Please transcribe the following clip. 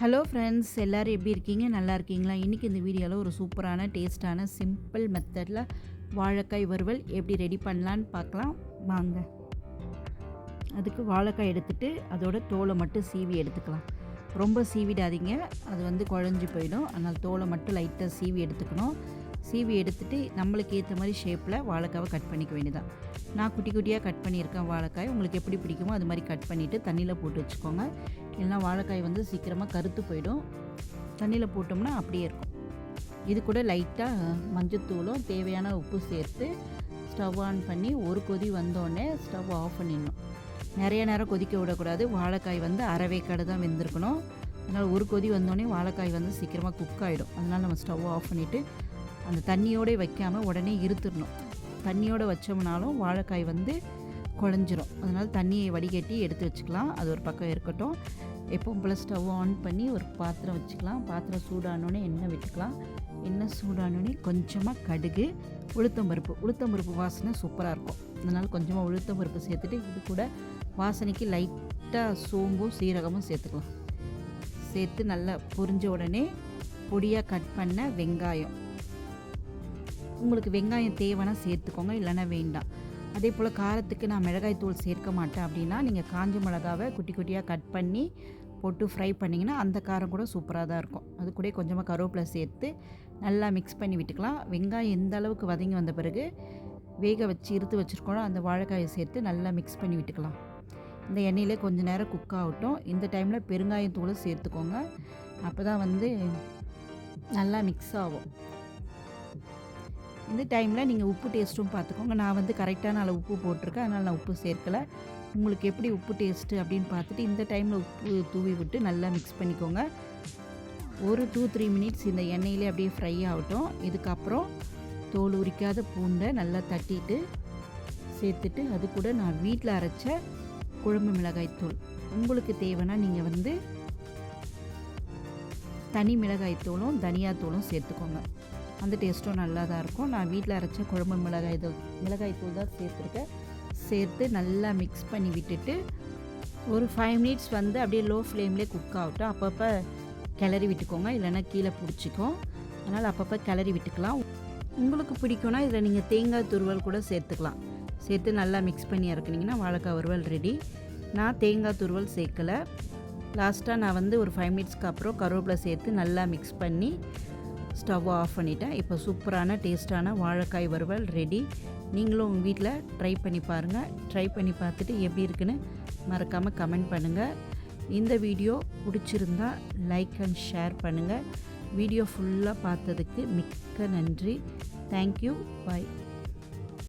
Hello friends எல்லோரும் எப்படி இருக்கீங்க? நல்லா இருக்கீங்களா? இன்றைக்கி இந்த வீடியோவில் ஒரு சூப்பரான டேஸ்ட்டான சிம்பிள் மெத்தடில் வாழைக்காய் வறுவல் எப்படி ரெடி பண்ணலான்னு பார்க்கலாம். வாங்க. அதுக்கு வாழைக்காய் எடுத்துட்டு அதோட தோலை மட்டும் சீவி எடுத்துக்கலாம். ரொம்ப சீவிடாதீங்க. அது வந்து குழஞ்சி போயிடும். அதனால் தோலை மட்டும் லைட்டாக சீவி எடுத்துக்கணும். சீவி எடுத்துகிட்டு நம்மளுக்கு ஏற்ற மாதிரி ஷேப்பில் வாழைக்காவை கட் பண்ணிக்க வேண்டியதான் நான் குட்டி குட்டியாக கட் பண்ணியிருக்கேன் வாழைக்காய். உங்களுக்கு எப்படி பிடிக்குமோ அது மாதிரி கட் பண்ணிவிட்டு தண்ணியில் போட்டு வச்சுக்கோங்க. இல்லைனா வாழைக்காய் வந்து சீக்கிரமாக கருத்து போயிடும். தண்ணியில் போட்டோம்னா அப்படியே இருக்கும். இது கூட லைட்டாக மஞ்சத்தூளும் தேவையான உப்பு சேர்த்து ஸ்டவ் ஆன் பண்ணி ஒரு கொதி வந்தோடனே ஸ்டவ் ஆஃப் பண்ணிடணும். நிறைய நேரம் கொதிக்க விடக்கூடாது. வாழைக்காய் வந்து அரைவேக்காடு தான் வெந்திருக்கணும். அதனால் ஒரு கொதி வந்தோடனே வாழைக்காய் வந்து சீக்கிரமாக குக் ஆகிடும் அதனால் நம்ம ஸ்டவ் ஆஃப் பண்ணிவிட்டு அந்த தண்ணியோடு வைக்காமல் உடனே இருத்துடணும். தண்ணியோடு வச்சோம்னாலும் வாழைக்காய் வந்து குழஞ்சிரும். அதனால் தண்ணியை வடிகட்டி எடுத்து வச்சுக்கலாம். அது ஒரு பக்கம் இருக்கட்டும். எப்பவும் போல் ஸ்டவ் ஆன் பண்ணி ஒரு பாத்திரம் வச்சுக்கலாம். பாத்திரம் சூடானோடனே எண்ணெய் விட்டுக்கலாம். எண்ணெய் சூடானோடனே கொஞ்சமாக கடுகு உளுத்தம்பருப்பு உளுத்தம்பருப்பு வாசனை சூப்பராக இருக்கும். அதனால் கொஞ்சமாக உளுத்தம்பருப்பு சேர்த்துட்டு இது கூட வாசனைக்கு லைட்டாக சோம்பும் சீரகமும் சேர்த்துக்கலாம். சேர்த்து நல்லா பொரிஞ்ச உடனே பொடியாக கட் பண்ண வெங்காயம். உங்களுக்கு வெங்காயம் தேவைன்னா சேர்த்துக்கோங்க இல்லைன்னா வேண்டாம். அதே போல் காரத்துக்கு நான் மிளகாய் தூள் சேர்க்க மாட்டேன் அப்படின்னா நீங்கள் காஞ்ச மிளகாவை குட்டி குட்டியாக கட் பண்ணி போட்டு ஃப்ரை பண்ணிங்கன்னா அந்த காரம் கூட சூப்பராக தான் இருக்கும். அது கூட கொஞ்சமாக கருவேப்பிலை சேர்த்து நல்லா மிக்ஸ் பண்ணி விட்டுக்கலாம். வெங்காயம் எந்த அளவுக்கு வதங்கி வந்த பிறகு வேக வச்சு இருத்து வச்சுருக்கோம் அந்த வாழைக்காயை சேர்த்து நல்லா மிக்ஸ் பண்ணி விட்டுக்கலாம். இந்த எண்ணெயிலே கொஞ்சம் நேரம் குக் ஆகட்டும். இந்த டைமில் பெருங்காயத்தூளும் சேர்த்துக்கோங்க. அப்போ தான் வந்து நல்லா மிக்ஸ் ஆகும். இந்த டைமில் நீங்கள் உப்பு டேஸ்ட்டும் பார்த்துக்கோங்க நான் வந்து கரெக்டான அளவு உப்பு போட்டிருக்கேன். அதனால் நான் உப்பு சேர்க்கலை. உங்களுக்கு எப்படி உப்பு டேஸ்ட்டு அப்படின்னு பார்த்துட்டு இந்த டைமில் உப்பு தூவி விட்டு நல்லா மிக்ஸ் பண்ணிக்கோங்க. ஒரு டூ த்ரீ மினிட்ஸ் இந்த எண்ணெயிலே அப்படியே ஃப்ரை ஆகட்டும். இதுக்கப்புறம் தோல் உரிக்காத பூண்டை நல்லா தட்டிட்டு சேர்த்துட்டு அது கூட நான் வீட்டில் அரைச்ச குழம்பு மிளகாய் தூள். உங்களுக்கு தேவைன்னா நீங்கள் வந்து தனி மிளகாய் தூளும் தனியாத்தூளும் சேர்த்துக்கோங்க. அந்த டேஸ்ட்டும் நல்லா தான் இருக்கும். நான் வீட்டில் அரைச்ச குழம்பு மிளகாய் தூள் மிளகாய் தூள் தான் சேர்த்துருக்கேன். சேர்த்து நல்லா மிக்ஸ் பண்ணி விட்டுட்டு ஒரு ஃபைவ் மினிட்ஸ் வந்து அப்படியே லோ ஃப்ளேம்லேயே குக் ஆகட்டும் அப்பப்போ கிளறி விட்டுக்கோங்க. இல்லைன்னா கீழே பிடிச்சிக்கும். அதனால் அப்பப்போ கிளறி விட்டுக்கலாம். உங்களுக்கு பிடிக்கும்னா இதில் நீங்கள் தேங்காய் துருவல் கூட சேர்த்துக்கலாம். சேர்த்து நல்லா மிக்ஸ் பண்ணி இறக்குனீங்கன்னா வாழைக்காய் வறுவல் ரெடி நான் தேங்காய் துருவல் சேர்க்கலை. லாஸ்ட்டாக நான் வந்து ஒரு ஃபைவ் மினிட்ஸ்க்கு அப்புறம் கருவேப்பிலை சேர்த்து நல்லா மிக்ஸ் பண்ணி ஸ்டவ் ஆஃப் பண்ணிட்டேன். இப்போ சூப்பரான டேஸ்ட்டான வாழைக்காய் வறுவல் ரெடி. நீங்களும் உங்கள் வீட்டில் ட்ரை பண்ணி பாருங்கள் ட்ரை பண்ணி பார்த்துட்டு எப்படி இருக்குன்னு மறக்காமல் கமெண்ட் பண்ணுங்கள் இந்த வீடியோ பிடிச்சிருந்தா லைக் அண்ட் ஷேர் பண்ணுங்கள் வீடியோ ஃபுல்லாக பார்த்ததுக்கு மிக்க நன்றி. Thank you bye